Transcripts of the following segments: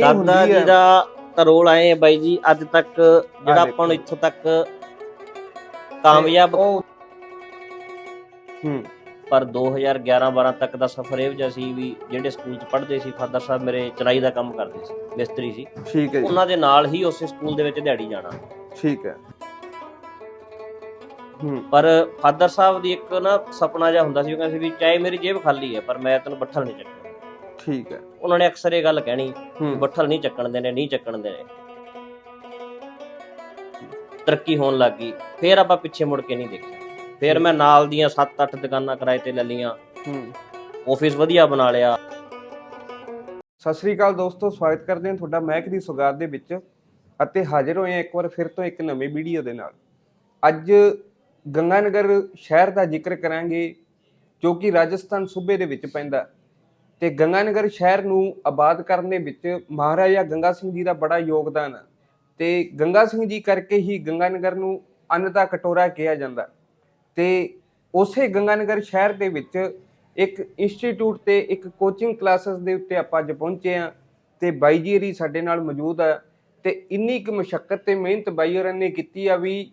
ਦਾਦਾ ਜੀ ਦਾ ਤਾਂ ਰੋਲ ਆਏ ਆ ਬਾਈ ਜੀ ਅੱਜ ਤੱਕ ਜਿਹੜਾ। ਆਪਾਂ ਨੂੰ ਇੱਥੋਂ ਤੱਕ ਕਾਮਯਾਬ ਹੂੰ। ਪਰ 2011-12 ਤੱਕ ਦਾ ਸਫ਼ਰ ਇਹ ਜਿਹਾ ਸੀ ਵੀ ਜਿਹੜੇ ਸਕੂਲ 'ਚ ਪੜ੍ਹਦੇ ਸੀ ਫਾਦਰ ਸਾਹਿਬ ਮੇਰੇ ਚਰਾਈ ਦਾ ਕੰਮ ਕਰਦੇ ਸੀ ਮਿਸਤਰੀ ਸੀ। ਠੀਕ ਹੈ ਜੀ। ਉਹਨਾਂ ਦੇ ਨਾਲ ਹੀ ਉਸੇ ਸਕੂਲ ਦੇ ਵਿੱਚ ਦਿਹਾੜੀ ਜਾਣਾ। ਠੀਕ ਹੈ। ਹੂੰ। ਪਰ ਫਾਦਰ ਸਾਹਿਬ ਦੀ ਇੱਕ ਨਾ ਸੁਪਨਾ ਜਿਹਾ ਹੁੰਦਾ ਸੀ ਉਹ ਕਹਿੰਦੇ ਸੀ ਵੀ ਚਾਹੇ ਮੇਰੀ ਜੇਬ ਖਾਲੀ ਹੈ ਪਰ ਮੈਂ ਤੈਨੂੰ ਬੱਠਲ ਨਹੀਂ ਚੱਕਣਾ ਠੀਕ ਹੈ। ਉਹਨਾਂ ਨੇ ਅਕਸਰ ਇਹ ਗੱਲ ਕਹਿਣੀ ਵੀ ਬੱਠਲ ਨਹੀਂ ਚੱਕਣ ਦੇਣੇ ਨਹੀਂ ਚੱਕਣ ਦੇਣੇ। ਤਰੱਕੀ ਹੋਣ ਲੱਗ ਗਈ ਫੇਰ ਆਪਾਂ ਪਿੱਛੇ ਮੁੜ ਕੇ ਨਹੀਂ ਦੇਖਿਆ। ਫੇਰ ਮੈਂ ਨਾਲ ਦੀਆਂ 7-8 ਦੁਕਾਨਾਂ ਕਿਰਾਏ ਤੇ ਲੈ ਲਈਆਂ। ਹੂੰ। ਆਫਿਸ ਵਧੀਆ ਬਣਾ ਲਿਆ। ਸਤਿ ਸ੍ਰੀ ਅਕਾਲ ਦੋਸਤੋ ਸਵਾਗਤ ਕਰਦੇ ਹਾਂ ਤੁਹਾਡਾ ਮਹਿਕ ਦੀ ਸੁਗਾਤ ਦੇ ਵਿੱਚ ਅਤੇ ਹਾਜ਼ਰ ਹੋਏ ਹਾਂ ਇੱਕ ਵਾਰ ਫਿਰ ਤੋਂ ਇੱਕ ਨਵੀਂ ਵੀਡੀਓ ਦੇ ਨਾਲ। ਅੱਜ ਗੰਗਾਨਗਰ ਸ਼ਹਿਰ ਦਾ ਜ਼ਿਕਰ ਕਰਾਂਗੇ ਜੋ ਕਿ ਰਾਜਸਥਾਨ ਸੂਬੇ ਦੇ ਵਿੱਚ ਪੈਂਦਾ ਤੇ ਗੰਗਾਨਗਰ ਸ਼ਹਿਰ ਨੂੰ ਆਬਾਦ ਕਰਨ ਦੇ ਵਿੱਚ ਮਹਾਰਾਜਾ ਗੰਗਾ ਸਿੰਘ ਜੀ ਦਾ ਬੜਾ ਯੋਗਦਾਨ ਹੈ ਤੇ ਗੰਗਾ ਸਿੰਘ ਜੀ ਕਰਕੇ ਹੀ ਗੰਗਾਨਗਰ ਨੂੰ ਅੰਨ ਦਾ ਕਟੋਰਾ ਕਿਹਾ ਜਾਂਦਾ ਤੇ ਉਸੇ ਗੰਗਾਨਗਰ ਸ਼ਹਿਰ ਦੇ ਵਿੱਚ ਇੱਕ ਇੰਸਟੀਚਿਊਟ ਤੇ ਇੱਕ ਕੋਚਿੰਗ ਕਲਾਸਿਸ ਦੇ ਉੱਤੇ ਆਪਾਂ ਅੱਜ ਪਹੁੰਚੇ ਆ ਤੇ ਬਾਈ ਜੀ ਹਰੀ ਸਾਡੇ ਨਾਲ ਮੌਜੂਦ ਆ ਤੇ ਇੰਨੀ ਕੁ ਮੁਸ਼ਕਲ ਤੇ ਮਿਹਨਤ ਬਾਈ ਹੋਰਾਂ ਨੇ ਕੀਤੀ ਆ ਵੀ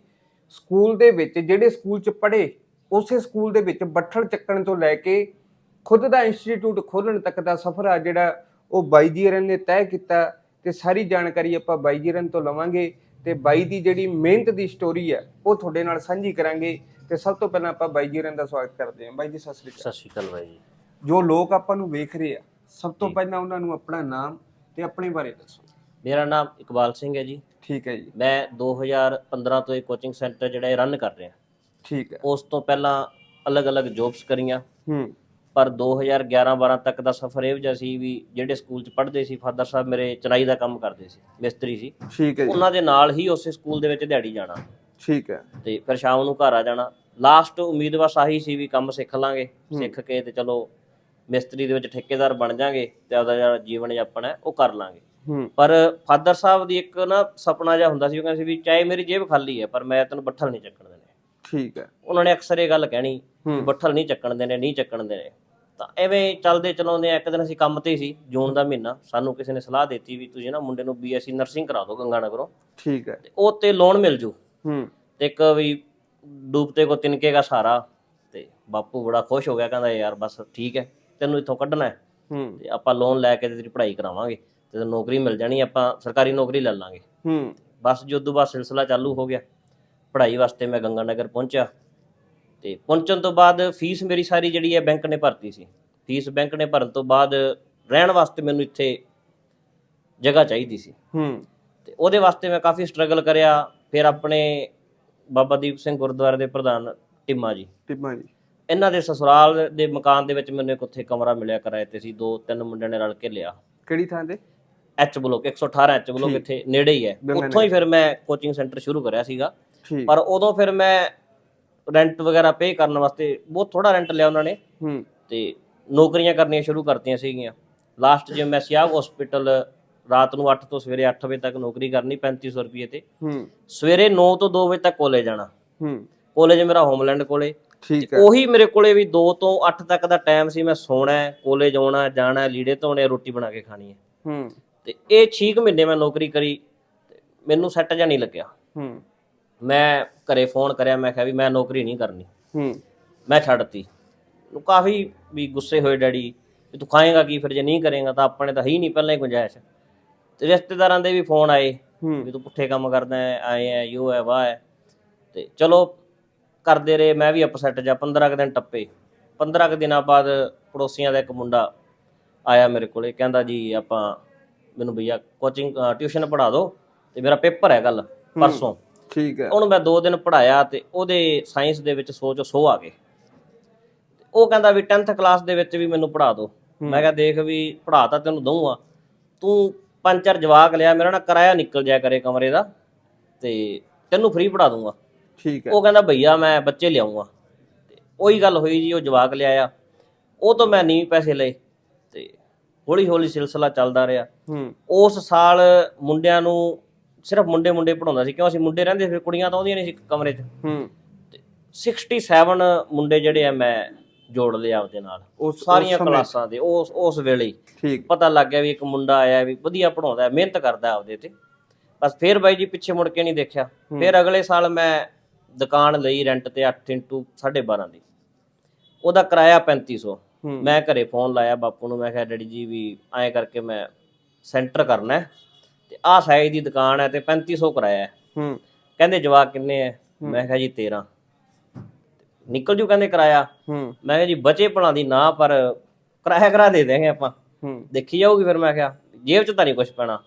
ਸਕੂਲ ਦੇ ਵਿੱਚ ਜਿਹੜੇ ਸਕੂਲ 'ਚ ਪੜ੍ਹੇ, ਉਸੇ ਸਕੂਲ ਦੇ ਵਿੱਚ ਬੱਠਲ ਚੱਕਣ ਤੋਂ ਲੈ ਕੇ ਖੁਦ ਦਾ ਇੰਸਟੀਚਿਊਟ ਖੋਲਣ ਤੱਕ ਦਾ ਸਫ਼ਰ ਆ ਜਿਹੜਾ ਉਹ ਬਾਈ ਜੀ ਹੋਰਾਂ ਨੇ ਤੈਅ ਕੀਤਾ ਤੇ ਸਾਰੀ ਜਾਣਕਾਰੀ ਆਪਾਂ ਬਾਈ ਜੀ ਹੋਰਾਂ ਤੋਂ ਲਵਾਂਗੇ ਤੇ ਬਾਈ ਦੀ ਜਿਹੜੀ ਮਿਹਨਤ ਦੀ ਸਟੋਰੀ ਹੈ ਉਹ ਤੁਹਾਡੇ ਨਾਲ ਸਾਂਝੀ ਕਰਾਂਗੇ ਤੇ ਸਭ ਤੋਂ ਪਹਿਲਾਂ ਆਪਾਂ ਬਾਈ ਜੀ ਹੋਰਾਂ ਦਾ ਸਵਾਗਤ ਕਰਦੇ ਹਾਂ। ਬਾਈ ਜੀ ਸਤਿ ਸ੍ਰੀ ਅਕਾਲ। ਸਤਿ ਸ਼੍ਰੀ ਅਕਾਲ ਬਾਈ ਜੀ। ਜੋ ਲੋਕ ਆਪਾਂ ਨੂੰ ਵੇਖ ਰਹੇ ਆ ਸਭ ਤੋਂ। ਪਹਿਲਾਂ ਉਹਨਾਂ ਨੂੰ ਆਪਣਾ ਨਾਮ ਤੇ ਆਪਣੇ ਬਾਰੇ ਦੱਸੋ। ਮੇਰਾ ਨਾਮ ਇਕਬਾਲ ਸਿੰਘ ਹੈ ਜੀ। ਠੀਕ ਹੈ ਜੀ। ਮੈਂ 2015 ਤੋਂ ਇਹ ਕੋਚਿੰਗ ਸੈਂਟਰ ਜਿਹੜਾ ਇਹ ਰਨ ਕਰ ਰਿਹਾ। ਠੀਕ ਹੈ। ਉਸ ਤੋਂ ਪਹਿਲਾਂ ਅਲੱਗ-ਅਲੱਗ ਜੌਬਸ ਕਰੀਆਂ। ਹੂੰ। ਪਰ 2011-12 ਤੱਕ ਦਾ ਸਫ਼ਰ ਇਹ ਜਿਹਾ ਸੀ ਵੀ ਜਿਹੜੇ ਸਕੂਲ 'ਚ ਪੜ੍ਹਦੇ ਸੀ ਫਾਦਰ ਸਾਹਿਬ ਮੇਰੇ ਚਰਾਈ ਦਾ ਕੰਮ ਕਰਦੇ ਸੀ ਮਿਸਤਰੀ ਸੀ। ਠੀਕ ਹੈ ਜੀ। ਉਹਨਾਂ ਦੇ ਨਾਲ ਹੀ ਉਸੇ ਸਕੂਲ ਦੇ ਵਿੱਚ ਦਿਹਾੜੀ ਜਾਣਾ। ਠੀਕ ਹੈ। ਤੇ ਫਿਰ ਸ਼ਾਮ ਨੂੰ ਘਰ ਆ ਜਾਣਾ। ਲਾਸਟ ਉਮੀਦ ਬਸ ਆਹੀ ਸੀ ਵੀ ਕੰਮ ਸਿੱਖ ਲਾਂਗੇ। ਸਿੱਖ ਕੇ ਤੇ ਚਲੋ ਮਿਸਤਰੀ ਦੇ ਵਿੱਚ ਠੇਕੇਦਾਰ ਬਣ ਜਾਾਂਗੇ ਤੇ ਆਪਦਾ ਜਿਹੜਾ ਜੀਵਨ ਜਾਪਣ ਹੈ ਉਹ ਕਰ ਲਾਂਗੇ। ਪਰ ਫਾਦਰ ਸਾਹਿਬ ਦੀ ਇੱਕ ਨਾ ਸੁਪਨਾ ਜਿਹਾ ਹੁੰਦਾ ਸੀ ਉਹ ਕਹਿੰਦੇ ਸੀ ਵੀ ਚਾਹੇ ਮੇਰੀ ਜੇਬ ਖਾਲੀ ਹੈ ਪਰ ਮੈਂ ਤੈਨੂੰ ਬੱਠਲ ਨਹੀਂ ਚੱਕਣ ਦੇਣੇ। ਠੀਕ ਹੈ। ਉਹਨਾਂ ਨੇ ਅਕਸਰ ਇਹ ਗੱਲ ਕਹਿਣੀ ਬੱਠਲ ਨਹੀਂ ਚੱਕਣ ਦੇਣੇ ਨਹੀਂ ਚੱਕਣ ਦੇਣੇ। ਤਾਂ ਐਵੇਂ ਚੱਲਦੇ ਚਲਾਉਂਦੇ ਆ ਇੱਕ ਦਿਨ ਅਸੀਂ ਕੰਮ ਤੇ ਸੀ ਜੂਨ ਦਾ ਮਹੀਨਾ ਸਾਨੂੰ ਕਿਸੇ ਨੇ ਸਲਾਹ ਦਿੱਤੀ ਵੀ ਤੁਸੀਂ ਨਾ ਮੁੰਡੇ ਨੂੰ ਬੀਐਸਸੀ ਨਰਸਿੰਗ ਕਰਾ ਦਿਓ ਗੰਗਾਨਗਰੋਂ ਠੀਕ ਹੈ। ਤੇ ਉਹ ਤੇ ਲੋਨ ਮਿਲ ਜੂ। ਹੂੰ। ਤੇ ਇੱਕ ਵੀ ਡੂਬਤੇ ਕੋ ਤਿਨਕੇ ਦਾ ਸਹਾਰਾ ਤੇ ਬਾਪੂ ਬੜਾ ਖੁਸ਼ ਹੋ ਗਿਆ ਕਹਿੰਦਾ ਯਾਰ ਬਸ ਠੀਕ ਹੈ ਤੈਨੂੰ ਇੱਥੋਂ ਕੱਢਣਾ ਹੈ। ਹੂੰ। ਤੇ ਆਪਾਂ ਲੋਨ ਲੈ ਕੇ ਤੇਰੀ ਪੜ੍ਹਾਈ ਕਰਾਵਾਂਗੇ ਤੇ ਨੌਕਰੀ ਮਿਲ ਜਾਣੀ ਆਪਾਂ ਸਰਕਾਰੀ ਨੌਕਰੀ ਲੈ ਲਾਂਗੇ। ਹੂੰ। ਬਸ ਜੋ ਉਦੋਂ ਬਾਅਦ ਸਿਲਸਿਲਾ ਚਾਲੂ ਹੋ ਗਿਆ। ਪੜ੍ਹਾਈ ਵਾਸਤੇ ਮੈਂ ਗੰਗਾਨਗਰ ਪਹੁੰਚਿਆ ਤੇ ਪਹੁੰਚਣ ਤੋਂ ਬਾਅਦ ਫੀਸ ਮੇਰੀ ਸਾਰੀ ਜਿਹੜੀ ਹੈ ਬੈਂਕ ਨੇ ਭਰਤੀ ਸੀ। ਫੀਸ ਬੈਂਕ ਨੇ ਭਰਨ ਤੋਂ ਬਾਅਦ ਰਹਿਣ ਵਾਸਤੇ ਮੈਨੂੰ ਇੱਥੇ ਜਗ੍ਹਾ ਚਾਹੀਦੀ ਸੀ। ਹੂੰ। ਤੇ ਉਹਦੇ ਵਾਸਤੇ ਮੈਂ ਕਾਫੀ ਸਟਰਗਲ ਕਰਿਆ। ਫਿਰ ਆਪਣੇ ਬਾਬਾ ਦੀਪ ਸਿੰਘ ਗੁਰਦੁਆਰੇ ਦੇ ਪ੍ਰਧਾਨ ਟਿੰਮਾ ਜੀ। ਟਿੱਮਾ ਜੀ। ਇਹਨਾਂ ਦੇ ਸਸੁਰਾਲ ਦੇ ਮਕਾਨ ਦੇ ਵਿੱਚ ਮੈਨੂੰ ਇੱਕ ਉੱਥੇ ਕਮਰਾ ਮਿਲਿਆ ਕਿਰਾਏ ਤੇ ਸੀ। ਦੋ ਤਿੰਨ ਮੁੰਡਿਆਂ ਨੇ ਰਲ ਕੇ ਲਿਆ। ਕਿਹੜੀ ਥਾਂ ਤੇ? H block 118 H block. ਇੱਥੇ ਨੇੜੇ ਹੀ ਹੈ। ਗੰਗਾ ਉੱਥੋਂ ਹੀ ਫਿਰ ਮੈਂ ਕੋਚਿੰਗ ਸੈਂਟਰ ਸ਼ੁਰੂ ਕਰਿਆ ਸੀਗਾ। ਠੀਕ। ਪਰ ਉਦੋਂ ਫਿਰ ਮੈਂ ਰੈਂਟ ਵਗੈਰਾ ਪੇ ਕਰਨ ਵਾਸਤੇ ਬਹੁਤ ਥੋੜਾ ਰੈਂਟ ਲਿਆ ਉਹਨਾਂ ਨੇ। ਹੂੰ। ਤੇ ਨੌਕਰੀਆਂ ਕਰਨੀਆਂ ਸ਼ੁਰੂ ਕਰਤੀਆਂ ਸੀਗੀਆਂ। ਲਾਸਟ ਜੇ ਮੈਂ ਸਿਆਗ ਹਸਪੀਟਲ ਰਾਤ ਨੂੰ 8 ਤੋਂ ਸਵੇਰੇ 8 ਵਜੇ ਤੱਕ ਨੌਕਰੀ ਕਰਨੀ 3500 ਰੁਪਏ ਤੇ। ਹੂੰ। ਸਵੇਰੇ 9 ਤੋਂ 2 ਵਜੇ ਤੱਕ ਕਾਲਜ ਜਾਣਾ। ਹੂੰ। ਕਾਲਜ ਮੇਰਾ ਹੋਮਲੈਂਡ ਕੋਲੇ। ਠੀਕ ਹੈ। ਉਹੀ ਮੇਰੇ ਕੋਲੇ ਵੀ 2 ਤੋਂ 8 ਤੱਕ ਦਾ ਟਾਈਮ ਸੀ। ਮੈਂ ਸੌਣਾ ਹੈ ਕਾਲਜ ਆਉਣਾ ਜਾਣਾ ਹੈ, ਲੀੜੇ ਧੋਣੇ ਰੋਟੀ ਬਣਾ ਕੇ ਖਾਣੀ ਹੈ। ਹੂੰ। ਤੇ ਇਹ 6 ਮਹੀਨੇ ਮੈਂ ਨੌਕਰੀ ਕਰੀ ਤੇ ਮੈਨੂੰ ਸੈੱਟ ਜਾਂ ਨਹੀਂ ਲੱਗਿਆ। ਹੂੰ। ਮੈਂ ਘਰੇ ਫੋਨ ਕਰਿਆ ਮੈਂ ਕਿਹਾ ਵੀ ਮੈਂ ਨੌਕਰੀ ਨਹੀਂ ਕਰਨੀ। ਹੂੰ। ਮੈਂ ਛੱਡਤੀ। ਉਹ ਕਾਫੀ ਵੀ ਗੁੱਸੇ ਹੋਏ ਡੈਡੀ ਵੀ ਤੂੰ ਖਾਏਗਾ ਕੀ ਫਿਰ ਜੇ ਨਹੀਂ ਕਰੇਗਾ ਤਾਂ ਆਪਣੇ ਤਾਂ ਹੈ ਨਹੀਂ ਪਹਿਲਾਂ ਹੀ ਗੁੰਜਾਇਸ਼। ਤੇ ਰਿਸ਼ਤੇਦਾਰਾਂ ਦੇ ਵੀ ਫੋਨ ਆਏ ਹੂੰ। ਵੀ ਤੂੰ ਪੁੱਠੇ ਕੰਮ ਕਰਦਾ ਆਏ ਹੈ ਯੋ ਹੈ ਵਾਹ ਹੈ। ਤੇ ਚਲੋ ਕਰਦੇ ਰਹੇ ਮੈਂ ਵੀ ਅਪਸੈਟ ਜਾ 15 ਕੁ ਦਿਨ ਟੱਪੇ। 15 ਕੁ ਦਿਨਾਂ ਬਾਅਦ ਪੜੋਸੀਆਂ ਦਾ ਇੱਕ ਮੁੰਡਾ ਆਇਆ ਮੇਰੇ ਕੋਲੇ ਕਹਿੰਦਾ ਜੀ ਆਪਾਂ ਮੈਨੂੰ ਭਈਆ ਕੋਚਿੰਗ ਟਿਊਸ਼ਨ ਪੜ੍ਹਾ ਦਿਓ ਤੇ ਮੇਰਾ ਪੇਪਰ ਹੈ ਕੱਲ ਪਰਸੋਂ। ਠੀਕ ਹੈ। ਉਹਨੂੰ ਮੈਂ 2 ਦਿਨ ਪੜਾਇਆ ਤੇ ਉਹਦੇ ਸਾਇੰਸ ਦੇ ਵਿੱਚ ਸੋਚ ਸੋ ਆ ਗਏ। ਉਹ ਕਹਿੰਦਾ ਵੀ 10th ਕਲਾਸ ਦੇ ਵਿੱਚ ਵੀ ਮੈਨੂੰ ਪੜਾ ਦਿਓ ਮੈਂ ਕਿਹਾ ਦੇਖ ਵੀ ਪੜਾ ਤਾਂ ਤੈਨੂੰ ਦਊਂਗਾ। ਤੂੰ ਪੰਜ ਚਾਰ ਜਵਾਕ ਲਿਆ ਮੇਰਾ ਨਾ ਕਿਰਾਇਆ ਨਿਕਲ ਜਾਇਆ ਕਰੇ ਕਮਰੇ ਦਾ ਤੇ ਤੈਨੂੰ ਫ੍ਰੀ ਪੜਾ ਦੂੰਗਾ ਠੀਕ ਹੈ। ਉਹ ਕਹਿੰਦਾ ਭਈਆ ਮੈਂ ਬੱਚੇ ਲਿਆਉਂਗਾ ਤੇ ਉਹੀ ਗੱਲ ਹੋਈ ਜੀ ਉਹ ਜਵਾਕ ਲਿਆਇਆ। ਉਹ ਤੋਂ ਮੈਂ ਨਹੀਂ ਪੈਸੇ ਲਏ ਤੇ ਹੌਲੀ ਹੌਲੀ ਸਿਲਸਿਲਾ ਚੱਲਦਾ ਰਿਹਾ। ਹੂੰ। ਉਸ ਸਾਲ ਮੁੰਡਿਆਂ ਨੂੰ ਸਿਰਫ ਮੁੰਡੇ ਮੁੰਡੇ ਪੜਾਉਂਦਾ ਸੀ ਕਿਉਂ ਅਸੀਂ ਮੁੰਡੇ ਰਹਿੰਦੇ ਸੀ ਕੁੜੀਆਂ ਤਾਂ ਆਉਂਦੀਆਂ ਨਹੀਂ ਸੀ ਕਮਰੇ 'ਚ। ਹੂੰ। 67 ਮੁੰਡੇ ਜਿਹੜੇ ਆ ਮੈਂ ਜੋੜ ਲਿਆ ਆਪਦੇ ਨਾਲ। ਉਸ ਸਾਰੀਆਂ ਕਲਾਸਾਂ ਦੇ ਉਸ ਉਸ ਵੇਲੇ ਠੀਕ। ਪਤਾ ਲੱਗ ਗਿਆ ਵੀ ਇੱਕ ਮੁੰਡਾ ਆਇਆ ਵੀ ਵਧੀਆ ਪੜਾਉਂਦਾ ਹੈ ਮਿਹਨਤ ਕਰਦਾ ਆਪਦੇ ਤੇ। ਬਸ ਫੇਰ ਬਾਈ ਜੀ ਪਿੱਛੇ ਮੁੜ ਕੇ ਨਹੀਂ ਦੇਖਿਆ। ਫਿਰ ਅਗਲੇ ਸਾਲ ਮੈਂ ਦੁਕਾਨ ਲਈ ਰੈਂਟ ਤੇ 8 ਇੰਟੂ 12.5 ਦੀ। ਉਹਦਾ ਕਿਰਾਇਆ 3500 ਹੂੰ। ਮੈਂ ਘਰੇ ਫੋਨ ਲਾਇਆ ਬਾਪੂ ਨੂੰ ਮੈਂ ਕਿਹਾ ਡੈਡੀ ਜੀ ਵੀ ਐਂ ਕਰਕੇ ਮੈਂ ਸੈਂਟਰ ਕਰਨਾ ਹੈ। ਆਹ ਸਾਈਜ਼ ਦੀ ਦੁਕਾਨ ਹੈ ਤੇ 3500 ਕਿਰਾਇਆ ਹੈ। ਹੂੰ। ਕਹਿੰਦੇ ਜਵਾਕ ਕਿੰਨੇ ਹੈ? ਮੈਂ ਕਿਹਾ ਜੀ 13 ਨਿਕਲ ਜੂ ਕਹਿੰਦੇ ਕਿਰਾਇਆ। ਹੂੰ। ਮੈਂ ਕਿਹਾ ਜੀ ਬਚੇ ਭਲਾਂ ਦੀ ਨਾ ਪਰ ਕਿਰਾਇਆ ਕਰਾ ਦੇ ਦੇਂਗੇ ਆਪਾਂ। ਹੂੰ। ਦੇਖੀ ਜਾਊਗੀ ਫਿਰ ਮੈਂ ਕਿਹਾ। ਜੇਬ 'ਚ ਤਾਂ ਨਹੀਂ ਕੁਝ ਪੈਣਾ।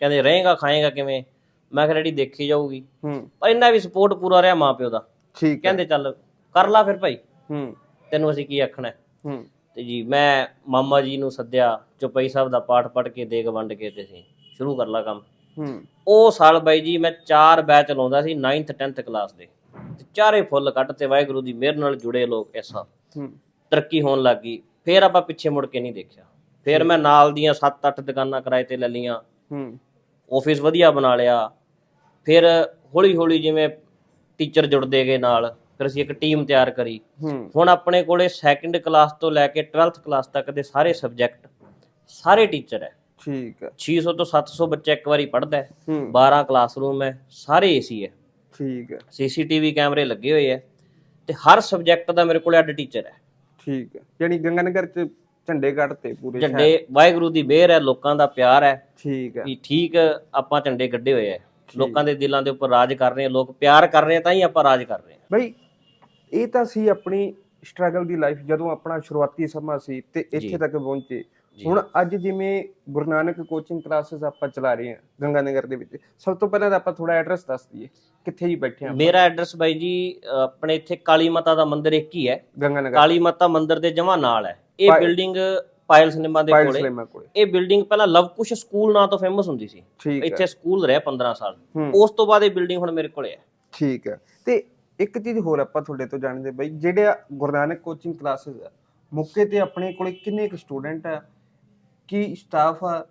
ਕਹਿੰਦੇ ਰਹੇਗਾ ਖਾਏਗਾ ਕਿਵੇਂ? ਮੈਂ ਕਿਹਾ ਡੈਡੀ ਦੇਖੀ ਜਾਊਗੀ। ਹੂੰ। ਪਰ ਇੰਨਾ ਵੀ ਸਪੋਰਟ ਪੂਰਾ ਰਿਹਾ ਮਾਪਿਓ ਦਾ। ਠੀਕ ਹੈ। ਕਹਿੰਦੇ ਚੱਲ ਕਰ ਲਾ ਫਿਰ ਭਾਈ। ਹੂੰ। ਤੈਨੂੰ ਅਸੀਂ ਕੀ ਆਖਣਾ ਹੈ? ਹੂੰ। ਤੇ ਜੀ ਮੈਂ ਮਾਮਾ ਜੀ ਨੂੰ ਸੱਦਿਆ ਚੁਪਈ ਸਾਹਿਬ ਦਾ ਪਾਠ ਪੜ੍ਹ ਕੇ ਦੇਗ ਵੰਡ ਕੇ ਤੇ ਅਸੀਂ ਸ਼ੁਰੂ ਕਰ ਲਾ ਕੰਮ। ਹੂੰ। ਉਹ ਸਾਲ ਬਾਈ ਜੀ ਮੈਂ ਚਾਰ ਬੈਚ ਲਾਉਂਦਾ ਸੀ 9th 10th ਕਲਾਸ ਦੇ। ਤੇ ਚਾਰੇ ਫੁੱਲ ਕੱਢ ਤੇ ਵਾਹਿਗੁਰੂ ਦੀ ਮਿਹਰ ਨਾਲ ਜੁੜੇ ਲੋਕ ਐਸਾ ਹੂੰ। ਤਰੱਕੀ ਹੋਣ ਲੱਗੀ ਫਿਰ ਆਪਾਂ ਪਿੱਛੇ ਮੁੜ ਕੇ ਨਹੀਂ ਦੇਖਿਆ। ਫਿਰ ਮੈਂ ਨਾਲ ਦੀਆਂ 7-8 ਦੁਕਾਨਾਂ ਕਿਰਾਏ ਤੇ ਲੈ ਲਈਆਂ। ਹੂੰ। ਆਫਿਸ ਵਧੀਆ ਬਣਾ ਲਿਆ। ਫਿਰ ਹੌਲੀ ਹੌਲੀ ਜਿਵੇਂ ਟੀਚਰ ਜੁੜਦੇ ਗਏ ਨਾਲ ਫਿਰ ਅਸੀਂ ਇੱਕ ਟੀਮ ਤਿਆਰ ਕਰੀ। ਹੁਣ ਆਪਣੇ ਕੋਲੇ ਸੈਕੰਡ ਕਲਾਸ ਤੋਂ ਲੈ ਕੇ 12th ਕਲਾਸ ਤੱਕ ਦੇ ਸਾਰੇ ਸਬਜੈਕਟ ਸਾਰੇ ਟੀਚਰ ਹੈ। ਠੀਕ ਹੈ। 600 ਤੋਂ 700 ਬੱਚਾ ਇੱਕ ਵਾਰੀ ਪੜ੍ਹਦਾ ਹੈ। ਹੂੰ। 12 ਕਲਾਸਰੂਮ ਹੈ ਸਾਰੇ ਏਸੀ ਹੈ। ਠੀਕ ਹੈ। ਸੀਸੀਟੀਵੀ ਕੈਮਰੇ ਲੱਗੇ ਹੋਏ ਹੈ ਤੇ ਹਰ ਸਬਜੈਕਟ ਦਾ ਮੇਰੇ ਕੋਲੇ ਅੱਡ ਟੀਚਰ ਹੈ। ਠੀਕ ਹੈ। ਯਾਨੀ ਗੰਗਾਨਗਰ ਚ ਝੰਡੇ ਕੱਢਤੇ ਪੂਰੇ। ਝੰਡੇ ਵਾਹਿਗੁਰੂ ਦੀ ਮਿਹਰ ਹੈ ਲੋਕਾਂ ਦਾ ਪਿਆਰ ਹੈ। ਠੀਕ ਹੈ। ਵੀ ਠੀਕ ਆਪਾਂ ਝੰਡੇ ਗੱਡੇ ਹੋਏ ਹੈ। ਲੋਕਾਂ ਦੇ ਦਿਲਾਂ ਦੇ ਉੱਪਰ ਰਾਜ ਕਰ ਰਹੇ ਆ ਲੋਕ ਪਿਆਰ ਕਰ ਰਹੇ ਆ ਤਾਂ ਹੀ ਆਪਾਂ ਰਾਜ ਕਰ ਰਹੇ ਆ ਬਈ ਇਹ ਤਾਂ ਸੀ ਆਪਣੀ ਸਟਰਗਲ ਦੀ ਲਾਈਫ ਜਦੋਂ ਆਪਣਾ ਸ਼ੁਰੂਆਤੀ ਸਮਾਂ ਸੀ ਤੇ। ਇੱਥੇ ਤੱਕ ਪਹੁੰਚੇ। ਹੁਣ ਅੱਜ ਜਿਵੇਂ ਗੁਰੂ ਨਾਨਕ ਕੋਚਿੰਗ ਕਲਾਸਿਸ ਆਪਾਂ ਚਲਾ ਰਹੇ ਹਾਂ ਗੰਗਾਨਗਰ ਦੇ ਵਿੱਚ ਸਭ ਤੋਂ ਪਹਿਲਾਂ ਤਾਂ ਆਪਾਂ ਥੋੜਾ ਐਡਰੈਸ ਦੱਸ ਦਈਏ ਕਿੱਥੇ ਜੀ ਬੈਠੇ ਆਪਾਂ? ਮੇਰਾ ਐਡਰੈਸ ਬਾਈ ਜੀ ਆਪਣੇ ਇੱਥੇ ਕਾਲੀ ਮਾਤਾ ਦਾ ਮੰਦਿਰ ਇੱਕ ਹੀ ਹੈ। ਗੰਗਾਨਗਰ ਕਾਲੀ ਮਾਤਾ ਮੰਦਿਰ ਦੇ ਜਮਾ ਨਾਲ ਹੈ। ਇਹ ਬਿਲਡਿੰਗ ਪਾਇਲ ਸਿਨੇਮਾ ਦੇ ਕੋਲੇ। ਇਹ ਬਿਲਡਿੰਗ ਪਹਿਲਾਂ ਲਵਕੁਸ਼ ਸਕੂਲ ਨਾਂ ਤੋਂ ਫੇਮਸ ਹੁੰਦੀ ਸੀ। ਇੱਥੇ ਸਕੂਲ ਰਿਹਾ 15 ਸਾਲ। ਉਸ ਤੋਂ ਬਾਅਦ ਇਹ ਬਿਲਡਿੰਗ ਹੁਣ ਮੇਰੇ ਕੋਲੇ ਹੈ। ਠੀਕ ਹੈ। ਤੇ ਇੱਕ ਚੀਜ਼ ਹੋਰ ਆਪਾਂ ਤੁਹਾਡੇ ਤੋਂ ਜਾਣਦੇ ਬਈ ਜਿਹੜੇ ਆ ਗੁਰੂ ਨਾਨਕ ਕੋਚਿੰਗ ਕਲਾਸਿਸ ਆ ਮੌਕੇ ਤੇ ਆਪਣੇ ਕੋਲੇ ਕਿੰਨੇ ਕੁ ਸਟੂਡੈਂਟ ਆ? ਕੀ ਸਟਾਫ ਆ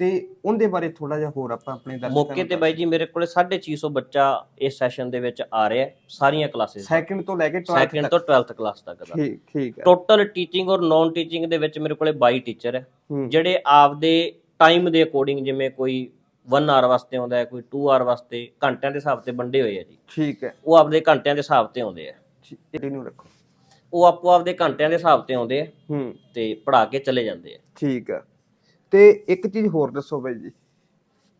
ਤੇ ਉਹਦੇ ਬਾਰੇ ਥੋੜਾ ਜਿਹਾ ਹੋਰ ਆਪਾਂ ਆਪਣੇ ਦਰਸ਼ਕਾਂ ਮੌਕੇ ਤੇ ਬਾਈ ਜੀ ਮੇਰੇ ਕੋਲੇ 650 ਬੱਚਾ ਇਸ ਸੈਸ਼ਨ ਦੇ ਵਿੱਚ ਆ ਰਿਹਾ ਸਾਰੀਆਂ ਕਲਾਸਿਸ ਸੈਕਿੰਡ ਤੋਂ ਲੈ ਕੇ 12th ਸੈਕੰਡ ਤੋਂ 12th ਕਲਾਸ ਤੱਕ ਦਾ। ਠੀਕ ਠੀਕ ਹੈ। ਟੋਟਲ ਟੀਚਿੰਗ ਔਰ ਨਾਨ ਟੀਚਿੰਗ ਦੇ ਵਿੱਚ ਮੇਰੇ ਕੋਲੇ 22 ਟੀਚਰ ਹੈ ਜਿਹੜੇ ਆਪਦੇ ਟਾਈਮ ਦੇ ਅਕੋਰਡਿੰਗ ਜਿਵੇਂ ਕੋਈ 1 ਆਰ ਵਾਸਤੇ ਆਉਂਦਾ ਹੈ ਕੋਈ 2 ਆਰ ਵਾਸਤੇ ਘੰਟਿਆਂ ਦੇ ਹਿਸਾਬ ਤੇ ਵੰਡੇ ਹੋਏ ਆ ਜੀ। ਠੀਕ ਹੈ। ਉਹ ਆਪਦੇ ਘੰਟਿਆਂ ਦੇ ਹਿਸਾਬ ਤੇ ਆਉਂਦੇ ਆ। ਠੀਕ, ਇਹਨੂੰ ਰੱਖੋ। ਉਹ ਆਪੋ ਆਪਦੇ ਘੰਟਿਆਂ ਦੇ ਹਿਸਾਬ ਤੇ ਆਉਂਦੇ ਆ ਹੂੰ। ਤੇ ਪੜਾ ਕੇ ਚਲੇ ਜਾਂਦੇ ਆ। ਠੀਕ ਹੈ ਤੇ ਇੱਕ ਚੀਜ਼ ਹੋਰ ਦੱਸੋ ਬਾਈ ਜੀ।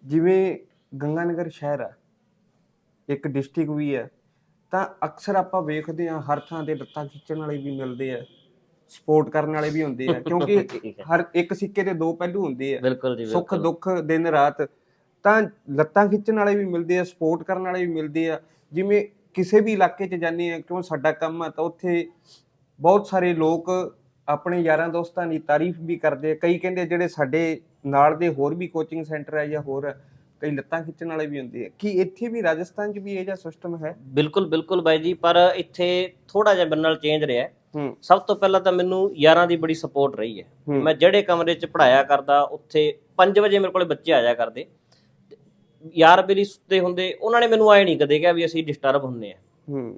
ਜਿਵੇਂ ਗੰਗਾਨਗਰ ਸ਼ਹਿਰ ਆ ਇੱਕ ਡਿਸਟ੍ਰਿਕਟ ਵੀ ਹੈ ਤਾਂ ਅਕਸਰ ਆਪਾਂ ਵੇਖਦੇ ਹਾਂ ਹਰ ਥਾਂ ਤੇ ਲੱਤਾਂ ਖਿੱਚਣ ਵਾਲੇ ਵੀ ਮਿਲਦੇ ਆ ਸਪੋਰਟ ਕਰਨ ਵਾਲੇ ਵੀ ਹੁੰਦੇ ਆ ਕਿਉਂਕਿ। ਹਰ ਇੱਕ ਸਿੱਕੇ ਦੇ ਦੋ ਪਹਿਲੂ ਹੁੰਦੇ ਆ। ਬਿਲਕੁਲ ਜੀ ਸੁੱਖ ਦੁੱਖ ਦਿਨ ਰਾਤ ਤਾਂ ਲੱਤਾਂ ਖਿੱਚਣ ਵਾਲੇ ਵੀ ਮਿਲਦੇ ਆ ਸਪੋਰਟ ਕਰਨ ਵਾਲੇ ਵੀ ਮਿਲਦੇ ਆ। ਜਿਵੇਂ ਕਿਸੇ ਵੀ ਇਲਾਕੇ 'ਚ ਜਾਂਦੇ ਆ ਕਿਉਂ ਸਾਡਾ ਕੰਮ ਆ ਤਾਂ ਉੱਥੇ ਬਹੁਤ ਸਾਰੇ ਲੋਕ ਆਪਣੇ ਯਾਰਾਂ ਦੋਸਤਾਂ ਦੀ ਤਾਰੀਫ ਵੀ ਕਰਦੇ ਆ। ਕਈ ਕਹਿੰਦੇ ਜਿਹੜੇ ਸਾਡੇ ਨਾਲ ਦੇ ਹੋਰ ਵੀ ਕੋਚਿੰਗ ਸੈਂਟਰ ਆ ਜਾਂ ਹੋਰ ਕਈ ਲੱਤਾਂ ਖਿੱਚਣ ਵਾਲੇ ਵੀ ਹੁੰਦੇ ਆ। ਕੀ ਇੱਥੇ ਵੀ ਰਾਜਸਥਾਨ 'ਚ ਵੀ ਇਹ ਜਿਹਾ ਸਿਸਟਮ ਹੈ? ਬਿਲਕੁਲ ਬਿਲਕੁਲ ਬਾਈ ਜੀ ਪਰ ਇੱਥੇ ਥੋੜਾ ਜਿਹਾ ਮੇਰੇ ਨਾਲ ਚੇਂਜ ਰਿਹਾ ਹੈ। ਹੂੰ। ਸਭ ਤੋਂ ਪਹਿਲਾਂ ਤਾਂ ਮੈਨੂੰ ਯਾਰਾਂ ਦੀ ਬੜੀ ਸਪੋਰਟ ਰਹੀ ਹੈ। ਹੂੰ। ਮੈਂ ਜਿਹੜੇ ਕਮਰੇ 'ਚ ਪੜਾਇਆ ਕਰਦਾ ਉੱਥੇ 5 ਵਜੇ ਮੇਰੇ ਕੋਲੇ ਬੱਚੇ ਆ ਜਾਇਆ ਕਰਦੇ। ਯਾਰ ਮੇਰੀ ਸੁੱਤੇ ਹੁੰਦੇ ਉਹਨਾਂ ਨੇ ਮੈਨੂੰ ਆਏ ਨਹੀਂ ਕਦੇ ਕਿਹਾ ਵੀ ਅਸੀਂ ਡਿਸਟਰਬ ਹੁੰਨੇ ਆ ਹੂੰ।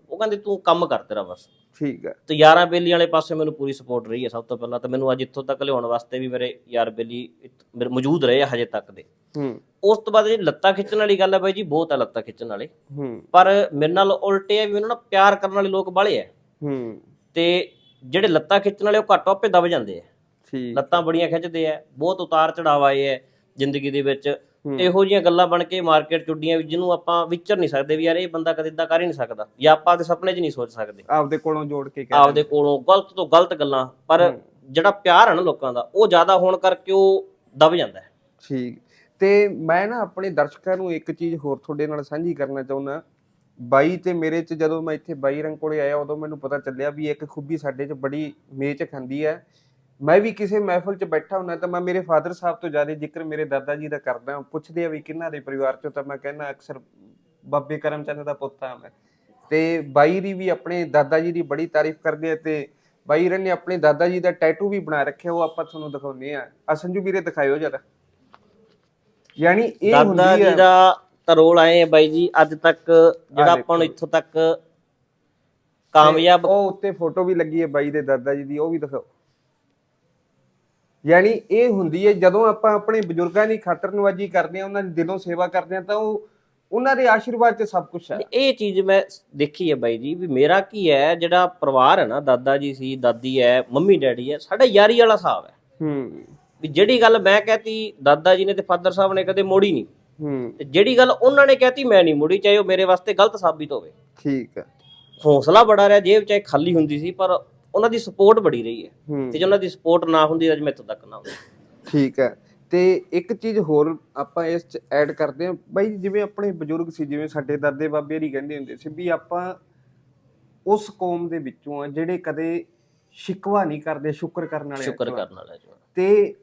ਉਹ ਕਹਿੰਦੇ ਤੂੰ ਕੰਮ ਕਰ ਤੇਰਾ ਬਸ। ਠੀਕ ਹੈ। ਤੇ ਯਾਰਾਂ ਬੇਲੀ ਵਾਲੇ ਪਾਸੇ ਮੈਨੂੰ ਪੂਰੀ ਸਪੋਰਟ ਰਹੀ ਹੈ ਸਭ ਤੋਂ ਪਹਿਲਾਂ। ਤਾਂ ਮੈਨੂੰ ਅੱਜ ਇੱਥੋਂ ਤੱਕ ਲਿਆਉਣ ਵਾਸਤੇ ਵੀ ਮੇਰੇ ਯਾਰ ਬੇਲੀ ਮੇਰੇ ਮੌਜੂਦ ਰਹੇ ਆ ਹਜੇ ਤੱਕ ਦੇ। ਹੂੰ। ਉਸ ਤੋਂ ਬਾਅਦ ਜਿਹੜੀ ਲੱਤਾਂ ਖਿੱਚਣ ਵਾਲੀ ਗੱਲ ਹੈ ਬਾਈ ਜੀ ਬਹੁਤ ਹੈ ਲੱਤਾਂ ਖਿੱਚਣ ਵਾਲੇ। ਹੂੰ। ਪਰ ਮੇਰੇ ਨਾਲ ਉਲਟੇ ਆ ਵੀ ਮੈਨੂੰ ਨਾ ਪਿਆਰ ਕਰਨ ਵਾਲੇ ਲੋਕ ਬਾਲੇ ਆ। ਹੂੰ। ਤੇ ਜਿਹੜੇ ਲੱਤਾਂ ਖਿੱਚਣ ਵਾਲੇ ਉਹ ਘੱਟ ਆਪੇ ਦਬ ਜਾਂਦੇ ਆ। ਠੀਕ। ਲੱਤਾਂ ਬੜੀਆਂ ਖਿੱਚਦੇ ਆ ਬਹੁਤ ਉਤਾਰ ਚੜਾਵ ਆਏ ਆ ਜ਼ਿੰਦਗੀ ਦੇ ਵਿੱਚ। ਇਹੋ ਜੀਆਂ ਗੱਲਾਂ ਬਣ ਕੇ ਮਾਰਕੀਟ ਚੁੱਡੀਆਂ ਵੀ ਜਿਹਨੂੰ ਆਪਾਂ ਵਿਚਰ ਨਹੀਂ ਸਕਦੇ ਵੀ ਯਾਰ ਇਹ ਬੰਦਾ ਕਦੇ ਇਦਾਂ ਕਰ ਹੀ ਨਹੀਂ ਸਕਦਾ ਜਾਂ ਆਪਾਂ ਦੇ ਸੁਪਨੇ 'ਚ ਨਹੀਂ ਸੋਚ ਸਕਦੇ। ਆਪਦੇ ਕੋਲੋਂ ਜੋੜ ਕੇ ਕਹਿ ਆਪਦੇ ਕੋਲੋਂ ਗਲਤ ਤੋਂ ਗਲਤ ਗੱਲਾਂ ਪਰ। ਜਿਹੜਾ ਪਿਆਰ ਹੈ ਨਾ ਲੋਕਾਂ ਦਾ ਉਹ ਜ਼ਿਆਦਾ ਹੋਣ ਕਰਕੇ ਉਹ ਦਬ ਜਾਂਦਾ ਹੈ। ਠੀਕ। ਤੇ ਮੈਂ ਨਾ ਆਪਣੇ ਦਰਸ਼ਕਾਂ ਨੂੰ ਇੱਕ ਚੀਜ਼ ਹੋਰ ਤੁਹਾਡੇ ਨਾਲ ਸਾਂਝੀ ਕਰਨਾ ਚਾਹੁੰਦਾ। ਬਾਈ ਤੇ ਮੇਰੇ ਚ ਜਦੋਂ ਮੈਂ ਇੱਥੇ ਬਾਈ ਰੰਗ ਕੋਲੇ ਆਇਆ ਉਦੋਂ ਮੈਨੂੰ ਪਤਾ ਚੱਲਿਆ ਵੀ ਇੱਕ ਖੂਬੀ ਸਾਡੇ ਚ ਬੜੀ ਮੇਚ ਖਾਂਦੀ ਹੈ। ਮੈਂ ਵੀ ਕਿਸੇ ਮਹਿਫਲ ਚ ਬੈਠਾ ਹੁੰਨਾ ਤਾਂ ਮੈਂ ਮੇਰੇ ਫਾਦਰ ਸਾਹਿਬ ਤੋਂ ਜ਼ਿਆਦਾ ਜ਼ਿਕਰ ਮੇਰੇ ਦਾਦਾ ਜੀ ਦਾ ਕਰਦਾ ਪੁੱਛਦੇ ਆ ਵੀ ਕਿਹਨਾਂ ਦੇ ਪਰਿਵਾਰ ਚੋਂ ਤਾਂ ਮੈਂ ਕਹਿੰਦਾ ਅਕਸਰ ਬਾਬੇ ਕਰਮਚੰਦ ਦਾ ਪੁੱਤ ਆ ਮੈਂ। ਤੇ ਬਾਈ ਦੀ ਵੀ ਆਪਣੇ ਦਾਦਾ ਜੀ ਦੀ ਬੜੀ ਤਾਰੀਫ ਕਰਦੇ ਆ ਤੇ ਬਾਈ ਰਨ ਨੇ ਆਪਣੇ ਦਾਦਾ ਜੀ ਦਾ ਟੈਟੂ ਵੀ ਬਣਾ ਰੱਖਿਆ ਉਹ ਆਪਾਂ ਤੁਹਾਨੂੰ ਦਿਖਾਉਂਦੇ ਆ ਆ ਸੰਜੂ ਵੀਰੇ ਦਿਖਾਇਓ ਜਰਾ। ਯਾਨੀ ਇਹ ਦਾਦਾ ਹੁੰਦੀ ਜੀ ਹੈ ਦਾ ਤਾਂ ਰੋਲ ਆਏ ਆ ਬਾਈ ਜੀ ਅੱਜ ਤੱਕ ਜਿਹੜਾ। ਆਪਾਂ ਨੂੰ ਇੱਥੋਂ ਤੱਕ ਕਾਮਯਾਬ ਉਹ ਉੱਤੇ ਫੋਟੋ ਵੀ ਲੱਗੀ ਹੈ ਬਾਈ ਦੇ ਦਾਦਾ ਜੀ ਦੀ ਉਹ ਵੀ ਦਿਖਾਓ। ਯਾਨੀ ਇਹ ਹੁੰਦੀ ਹੈ ਜਦੋਂ ਆਪਾਂ ਆਪਣੇ ਬਜ਼ੁਰਗਾਂ ਦੀ ਖਾਤਰਨਵਾਜੀ ਕਰਦੇ ਆ ਉਹਨਾਂ ਦੀ ਦਿਲੋਂ ਸੇਵਾ ਕਰਦੇ ਆ ਤਾਂ ਉਹ ਉਹਨਾਂ ਦੇ ਆਸ਼ੀਰਵਾਦ 'ਚ ਸਭ ਕੁਝ ਹੈ। ਇਹ ਚੀਜ਼ ਮੈਂ ਦੇਖੀ ਹੈ ਬਾਈ ਜੀ ਵੀ ਮੇਰਾ ਕੀ ਹੈ ਜਿਹੜਾ ਪਰਿਵਾਰ ਹੈ ਨਾ ਦਾਦਾ ਜੀ ਸੀ ਦਾਦੀ ਹੈ ਮੰਮੀ ਡੈਡੀ ਹੈ ਸਾਡਾ ਯਾਰੀ ਵਾਲਾ ਹਿਸਾਬ ਹੈ। ਹੂੰ। ਵੀ ਜਿਹੜੀ ਗੱਲ ਮੈਂ ਕਹਤੀ ਦਾਦਾ ਜੀ ਨੇ ਤੇ ਫਾਦਰ ਸਾਹਿਬ ਨੇ ਕਦੇ ਮੋੜੀ ਨਹੀਂ। ਹੂੰ। ਤੇ ਜਿਹੜੀ ਗੱਲ ਉਹਨਾਂ ਨੇ ਕਹਤੀ ਮੈਂ ਨਹੀਂ ਮੋੜੀ ਚਾਹੇ ਉਹ ਮੇਰੇ ਵਾਸਤੇ ਗਲਤ ਸਾਬਿਤ ਹੋਵੇ। ਠੀਕ ਹੈ। ਹੌਸਲਾ ਬੜਾ ਰਿਹਾ ਜੇਬ ਚਾਹੇ ਖਾਲੀ ਹੁੰਦੀ ਸੀ ਪਰ ਉਹਨਾਂ ਦੀ ਸਪੋਰਟ ਬੜੀ ਰਹੀ ਹੈ। ਤੇ ਜੇ ਉਹਨਾਂ ਦੀ ਸਪੋਰਟ ਨਾ ਹੁੰਦੀ ਅੱਜ ਮੈਂ ਇੱਥੋਂ ਤੱਕ ਨਾ ਹੁੰਦਾ। ਠੀਕ ਹੈ। ਤੇ ਇੱਕ ਚੀਜ਼ ਹੋਰ ਆਪਾਂ ਇਸ ਚ ਐਡ ਕਰਦੇ ਹਾਂ। ਬਾਈ ਜਿਵੇਂ ਆਪਣੇ ਬਜ਼ੁਰਗ ਸੀ ਜਿਵੇਂ ਸਾਡੇ ਦਾਦੇ ਬਾਬੇ ਹਰੀ ਕਹਿੰਦੇ ਹੁੰਦੇ ਸੀ ਵੀ ਆਪਾਂ ਉਸ ਕੌਮ ਦੇ ਵਿੱਚੋਂ ਆ ਜਿਹੜੇ ਕਦੇ ਸ਼ਿਕਵਾ ਨਹੀਂ ਕਰਦੇ ਸ਼ੁਕਰ ਕਰਨ ਵਾਲੇ ਸ਼ੁਕਰ। ਕਰਨ ਵਾਲਾ ਤੇ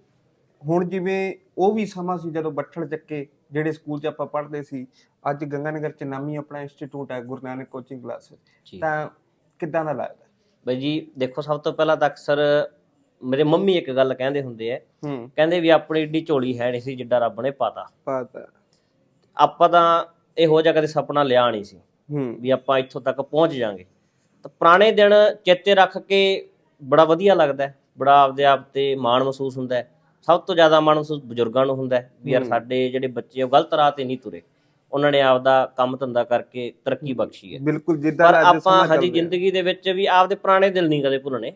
ਹੁਣ ਜਿਵੇਂ ਉਹ ਵੀ ਸਮਾਂ ਸੀ ਜਦੋਂ ਬੱਠਲ ਚੱਕੇ ਜਿਹੜੇ ਸਕੂਲ 'ਚ ਆਪਾਂ ਪੜ੍ਹਦੇ ਸੀ ਅੱਜ ਗੰਗਾਨਗਰ ਚ ਨਾਮੀ ਆਪਣਾ ਇੰਸਟੀਚਿਊਟ ਹੈ ਗੁਰੂ ਨਾਨਕ ਕੋਚਿੰਗ ਕਲਾਸ ਤਾਂ ਕਿੱਦਾਂ ਦਾ ਲੱਗਦਾ? ਬਾਈ ਜੀ ਦੇਖੋ ਸਭ ਤੋਂ ਪਹਿਲਾਂ ਤਾਂ ਅਕਸਰ ਮੇਰੇ ਮੰਮੀ ਇੱਕ ਗੱਲ ਕਹਿੰਦੇ ਹੁੰਦੇ ਆ। ਹੂੰ। ਕਹਿੰਦੇ ਵੀ ਆਪਣੀ ਏਡੀ ਝੋਲੀ ਹੈ ਨਹੀਂ ਸੀ ਜਿੱਡਾ ਰੱਬ ਨੇ ਪਾਤਾ। ਪਤਾ। ਆਪਾਂ ਤਾਂ ਇਹੋ ਜਿਹਾ ਕਦੇ ਸੁਪਨਾ ਲਿਆ ਨਹੀਂ ਸੀ ਹੂੰ। ਵੀ ਆਪਾਂ ਇੱਥੋਂ ਤੱਕ ਪਹੁੰਚ ਜਾਾਂਗੇ। ਤਾਂ ਪੁਰਾਣੇ ਦਿਨ ਚੇਤੇ ਰੱਖ ਕੇ ਬੜਾ ਵਧੀਆ ਲੱਗਦਾ ਹੈ। ਬੜਾ ਆਪਦੇ ਆਪ ਤੇ ਮਾਣ ਮਹਿਸੂਸ ਹੁੰਦਾ ਹੈ। ਸਭ ਤੋਂ ਜ਼ਿਆਦਾ ਮਾਣ ਮਹਿਸੂਸ ਬਜ਼ੁਰਗਾਂ ਨੂੰ ਹੁੰਦਾ ਹੈ ਵੀ ਯਾਰ। ਸਾਡੇ ਜਿਹੜੇ ਬੱਚੇ ਉਹ ਗਲਤ ਰਾਹ ਤੇ ਨਹੀਂ ਤੁਰੇ। ਉਹਨਾਂ ਨੇ ਆਪਦਾ ਕੰਮ ਧੰਦਾ ਕਰਕੇ ਤਰੱਕੀ ਬਖਸ਼ੀ ਹੈ। ਬਿਲਕੁਲ ਜਿੱਦਾਂ ਪਰ ਆਪਾਂ ਹਜੇ। ਜ਼ਿੰਦਗੀ ਦੇ ਵਿੱਚ ਵੀ ਆਪਦੇ ਪੁਰਾਣੇ ਦਿਲ ਨਹੀਂ ਕਦੇ ਭੁੱਲਣੇ।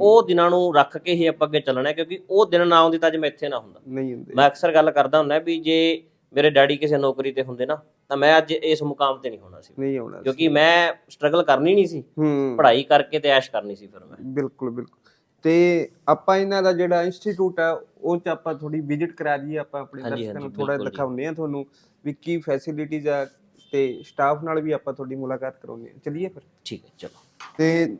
ਉਹ ਦਿਨਾਂ ਨੂੰ ਰੱਖ ਕੇ ਹੀ ਆਪਾਂ ਅੱਗੇ ਚੱਲਣਾ ਕਿਉਂਕਿ ਉਹ ਦਿਨ ਨਾ ਆਉਂਦੇ ਤਾਂ ਅੱਜ ਮੈਂ ਇੱਥੇ ਨਾ ਹੁੰਦਾ। ਨਹੀਂ ਹੁੰਦੇ। ਮੈਂ ਅਕਸਰ ਗੱਲ ਕਰਦਾ ਹੁੰਦਾ ਵੀ ਜੇ ਮੇਰੇ ਡੈਡੀ ਕਿਸੇ ਨੌਕਰੀ ਤੇ ਹੁੰਦੇ ਨਾ ਤਾਂ ਮੈਂ ਅੱਜ ਇਸ ਮੁਕਾਮ ਤੇ ਨਹੀਂ ਹੋਣਾ ਸੀ। ਨਹੀਂ ਸੀ। ਕਿਉਂਕਿ ਮੈਂ ਸਟਰਗਲ ਕਰਨੀ ਨਹੀਂ ਸੀ। ਪੜ੍ਹਾਈ ਕਰਕੇ ਤੇ ਐਸ਼ ਕਰਨੀ ਸੀ ਫਿਰ ਮੈਂ। ਬਿਲਕੁਲ ਬਿਲਕੁਲ। ਤੇ ਆਪਾਂ ਇਹਨਾਂ ਦਾ ਜਿਹੜਾ ਇੰਸਟੀਚਿਊਟ ਹੈ ਉਹ ਚ ਆਪਾਂ ਥੋੜੀ ਵਿਜ਼ਿਟ ਕਰਾ ਦਈਏ ਆਪਾਂ ਆਪਣੇ ਹਾਂਜੀ, ਦਰਸ਼ਕਾਂ ਨੂੰ ਹਾਂਜੀ, ਥੋੜਾ ਬਿਲਕੁਲ ਜੀ। ਦਿਖਾਉਂਦੇ ਆ ਤੁਹਾਨੂੰ ਵੀ ਕੀ ਫੈਸਿਲਿਟੀਜ਼ ਆ ਤੇ ਸਟਾਫ ਨਾਲ ਵੀ ਆਪਾਂ ਤੁਹਾਡੀ ਮੁਲਾਕਾਤ ਕਰਾਉਂਦੇ ਆ ਚਲਿਏ ਫਿਰ? ਠੀਕ ਹੈ ਚਲੋ। ਤੇ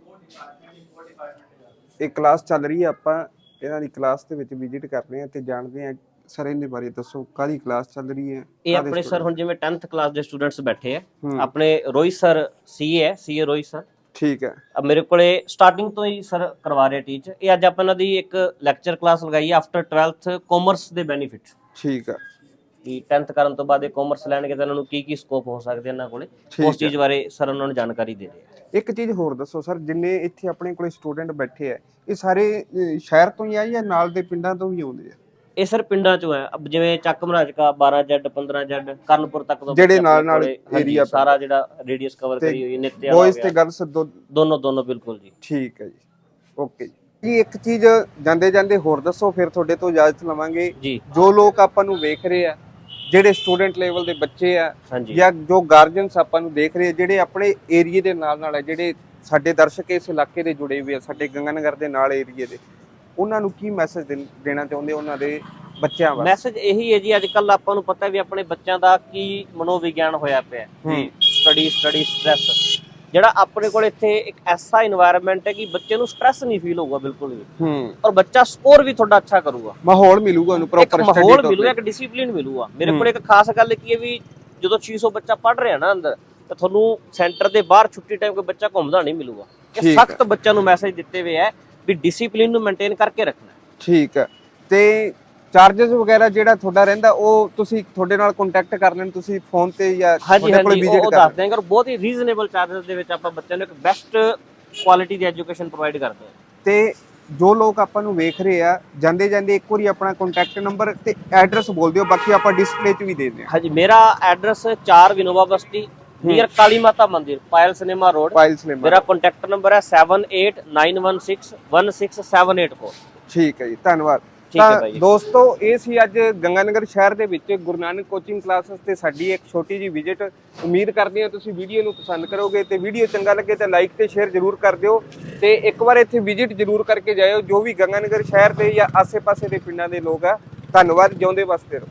ਇਹ ਕਲਾਸ ਚੱਲ ਰਹੀ ਹੈ ਆਪਾਂ ਇਹਨਾਂ ਦੀ ਕਲਾਸ ਦੇ ਵਿੱਚ ਵਿਜ਼ਿਟ ਕਰ ਰਹੇ ਆ ਤੇ ਜਾਣਦੇ ਆ ਸਰ ਇਹਦੇ ਬਾਰੇ ਦੱਸੋ ਕਾਹਦੀ ਕਲਾਸ ਚੱਲ ਰਹੀ ਹੈ ਇਹ ਕਾਹਦੇ ਆਪਣੇ ਸਰ ਹੁਣ ਜਿਵੇਂ 10th ਕਲਾਸ ਦੇ ਸਟੂਡੈਂਟਸ ਬੈਠੇ ਆ ਹੂੰ, ਆਪਣੇ ਰੋਹਿਤ ਸਰ ਸੀਏ ਹੈ ਸੀਏ ਰੋਹਿਤ ਸਰ ਠੀਕ ਹੈ। ਅਬ ਮੇਰੇ ਕੋਲੇ ਸਟਾਰਟਿੰਗ ਤੋਂ ਹੀ ਸਰ ਕਰਵਾ ਰਹੇ ਟੀਚ ਇਹ ਅੱਜ ਆਪਾਂ ਇਹਨਾਂ ਦੀ ਇੱਕ ਲੈਕਚਰ ਕਲਾਸ ਲਗਾਈ ਹੈ ਆਫਟਰ 12th ਕਾਮਰਸ ਦੇ ਬੈਨੀਫਿਟ ਠੀਕ ਹੈ। ਕਿ 10th ਕਰਨ ਤੋਂ ਬਾਅਦ ਇਹ ਕਾਮਰਸ ਲੈਣਗੇ ਤਾਂ ਇਹਨਾਂ ਨੂੰ ਕੀ ਕੀ ਸਕੋਪ ਹੋ ਸਕਦੇ ਇਹਨਾਂ ਕੋਲੇ। ਉਸ। ਚੀਜ਼ ਬਾਰੇ ਸਰ ਉਹਨਾਂ ਨੂੰ ਜਾਣਕਾਰੀ ਦੇ ਰਹੇ ਆ ਇੱਕ ਚੀਜ਼ ਹੋਰ ਦੱਸੋ ਸਰ ਜਿੰਨੇ ਇੱਥੇ ਆਪਣੇ ਕੋਲੇ ਸਟੂਡੈਂਟ ਬੈਠੇ ਆ ਇਹ ਸਾਰੇ ਅਹ, ਸ਼ਹਿਰ ਤੋਂ ਹੀ ਆ ਜਾਂ ਨਾਲ ਦੇ ਪਿੰਡਾਂ ਤੋਂ ਵੀ ਆਉਂਦੇ ਆ? ਇਹ ਸਰ ਪਿੰਡਾਂ ਚੋਂ ਹੈ। ਅਬ ਜਿਵੇਂ ਚੱਕ ਮਹਾਰਾਜਕਾ 12 ਜੱਡ 15 ਜੱਡ ਕਰਨਪੁਰ ਤੱਕ ਤੋਂ ਜਿਹੜੇ ਨਾਲ- ਨਾਲ area ਸਾਰਾ ਜਿਹੜਾ ਰੇਡੀਅਸ ਕਵਰ ਕਰੀ ਹੋਈ ਹੈ ਨਿੱਤਿਆ ਬॉयਜ਼ ਤੇ ਗਰਲਸ ਦੋ ਦੋਨੋਂ ਦੋਨੋਂ ਬਿਲਕੁਲ ਜੀ। ਠੀਕ ਹੈ ਜੀ। ਓਕੇ ਜੀ। ਇੱਕ ਚੀਜ਼ ਜਾਂਦੇ ਜਾਂਦੇ ਹੋਰ ਦੱਸੋ ਫਿਰ ਤੁਹਾਡੇ ਤੋਂ ਇਜਾਜ਼ਤ ਲਵਾਂਗੇ। ਜੀ। ਲੋਕ ਆਪਾਂ ਨੂੰ ਵੇਖ ਰਹੇ ਆ ਜਿਹੜੇ ਸਟੂਡੈਂਟ ਲੈਵਲ ਦੇ ਬੱਚੇ ਆ ਜਾਂ ਜੋ ਗਾਰਜੀਅਨਸ ਆਪਾਂ ਨੂੰ ਦੇਖ ਰਹੇ ਆ ਜਿਹੜੇ ਆਪਣੇ ਏਰੀਏ ਦੇ ਨਾਲ ਨਾਲ ਆ ਜਿਹੜੇ ਸਾਡੇ ਦਰਸ਼ਕ ਇਸ ਇਲਾਕੇ ਦੇ ਜੁੜੇ ਹੋਏ ਆ ਸਾਡੇ ਗੰਗਾਨਗਰ ਦੇ ਨਾਲ ਏਰੀਏ ਦੇ। ਉਹਨਾਂ ਨੂੰ ਕੀ ਮੈਸੇਜ ਦੇਣਾ ਚਾਹੁੰਦੇ ਉਹਨਾਂ ਦੇ ਬੱਚਿਆਂ ਵਾਸਤੇ? ਮੈਸੇਜ ਇਹੀ ਹੈ ਜੀ ਅੱਜ ਕੱਲ ਆਪਾਂ ਨੂੰ ਪਤਾ ਵੀ ਆਪਣੇ ਬੱਚਿਆਂ ਦਾ ਕੀ ਮਨੋਵਿਗਿਆਨ ਹੋਇਆ ਪਿਆ ਜੀ ਸਟੱਡੀ ਸਟੱਡੀ ਸਟ੍ਰੈਸ ਜਿਹੜਾ ਆਪਣੇ ਕੋਲ ਇੱਥੇ ਇੱਕ ਐਸਾ এনवायरमेंट ਹੈ ਕਿ ਬੱਚੇ ਨੂੰ ਸਟ੍ਰੈਸ ਨਹੀਂ ਫੀਲ ਹੋਊਗਾ ਬਿਲਕੁਲ ਵੀ। ਹੂੰ। ਔਰ ਬੱਚਾ ਸਕੋਰ ਵੀ ਤੁਹਾਡਾ ਅੱਛਾ ਕਰੂਗਾ। ਮਾਹੌਲ ਮਿਲੂਗਾ ਉਹਨੂੰ ਪ੍ਰੋਪਰ ਸਟੱਡੀ ਮਾਹੌਲ ਮਿਲੂਗਾ ਇੱਕ ਡਿਸਪਲਿਨ ਮਿਲੂਗਾ। ਮੇਰੇ ਕੋਲ ਇੱਕ ਖਾਸ ਗੱਲ ਕੀ ਹੈ ਵੀ ਜਦੋਂ 600 ਬੱਚਾ ਪੜ ਰਿਹਾ ਨਾ ਅੰਦਰ ਤਾਂ ਤੁਹਾਨੂੰ ਸੈਂਟਰ ਦੇ ਬਾਹਰ ਛੁੱਟੀ ਟਾਈਮ ਕੋਈ ਬੱਚਾ ਘੁੰਮਦਾ ਨਹੀਂ ਮਿਲੂਗਾ। ਇਹ ਸਖਤ ਬੱਚਿਆਂ ਨੂੰ ਮੈਸੇਜ ਦਿੱਤੇ ਹੋਏ ਹੈ ਵੀ ਡਿਸਪਲਿਨ ਨੂੰ ਮੇਨਟੇਨ ਕਰਕੇ ਰੱਖਣਾ। ਠੀਕ ਹੈ। ਤੇ ਚਾਰजेस ਵਗੈਰਾ ਜਿਹੜਾ ਤੁਹਾਡਾ ਰਹਿੰਦਾ ਉਹ ਤੁਸੀਂ ਤੁਹਾਡੇ ਨਾਲ ਕੰਟੈਕਟ ਕਰ ਲੈਣ ਤੁਸੀਂ ਫੋਨ ਤੇ ਜਾਂ ਤੁਹਾਡੇ ਕੋਲ ਵਿਜ਼ਿਟ ਕਰ ਦੱਸਦੇ ਹਾਂ ਔਰ ਬਹੁਤ ਹੀ ਰੀਜ਼ਨੇਬਲ ਚਾਰजेस ਦੇ ਵਿੱਚ ਆਪਾਂ ਬੱਚਿਆਂ ਨੂੰ ਇੱਕ ਬੈਸਟ ਕੁਆਲਿਟੀ ਦੀ ਐਜੂਕੇਸ਼ਨ ਪ੍ਰੋਵਾਈਡ ਕਰਦੇ ਹਾਂ। ਤੇ ਜੋ ਲੋਕ ਆਪਾਂ ਨੂੰ ਵੇਖ ਰਹੇ ਆ ਜਾਂਦੇ ਜਾਂਦੇ ਇੱਕ ਵਾਰੀ ਆਪਣਾ ਕੰਟੈਕਟ ਨੰਬਰ ਤੇ ਐਡਰੈਸ ਬੋਲ ਦਿਓ ਬਾਕੀ ਆਪਾਂ ਡਿਸਪਲੇ 'ਚ ਵੀ ਦੇ ਦਿੰਦੇ ਹਾਂ। ਹਾਂਜੀ ਮੇਰਾ ਐਡਰੈਸ 4 ਵਿਨੋਵਾ ਬਸਤੀ near Kali Mata Mandir Payal cinema road. Files ਨੇ ਮੇਰਾ ਕੰਟੈਕਟ ਨੰਬਰ ਹੈ 7891616784 ਠੀਕ ਹੈ ਜੀ ਧੰਨਵਾਦ। ਤਾਂ। ਦੋਸਤੋ ਇਹ ਸੀ ਅੱਜ ਗੰਗਾਨਗਰ ਸ਼ਹਿਰ ਦੇ ਵਿੱਚ ਗੁਰੂ ਨਾਨਕ ਕੋਚਿੰਗ ਕਲਾਸਿਸ ਤੇ ਸਾਡੀ ਇੱਕ ਛੋਟੀ ਜੀ ਵਿਜ਼ਿਟ ਉਮੀਦ ਕਰਦੇ ਹਾਂ ਤੁਸੀਂ ਵੀਡੀਓ ਨੂੰ ਪਸੰਦ ਕਰੋਗੇ ਤੇ ਵੀਡੀਓ ਚੰਗਾ ਲੱਗੇ ਤਾਂ ਲਾਈਕ ਤੇ ਸ਼ੇਅਰ ਜ਼ਰੂਰ ਕਰ ਦਿਓ ਤੇ ਇੱਕ ਵਾਰ ਇੱਥੇ ਵਿਜ਼ਿਟ ਜ਼ਰੂਰ ਕਰਕੇ ਜਾਇਓ ਜੋ ਵੀ ਗੰਗਾਨਗਰ ਸ਼ਹਿਰ ਦੇ ਜਾਂ ਆਸੇ-ਪਾਸੇ ਦੇ ਪਿੰਡਾਂ ਦੇ ਲੋਕ ਆ। ਧੰਨਵਾਦ ਜਿਉਂਦੇ ਵਸਦੇ ਰਹੋ।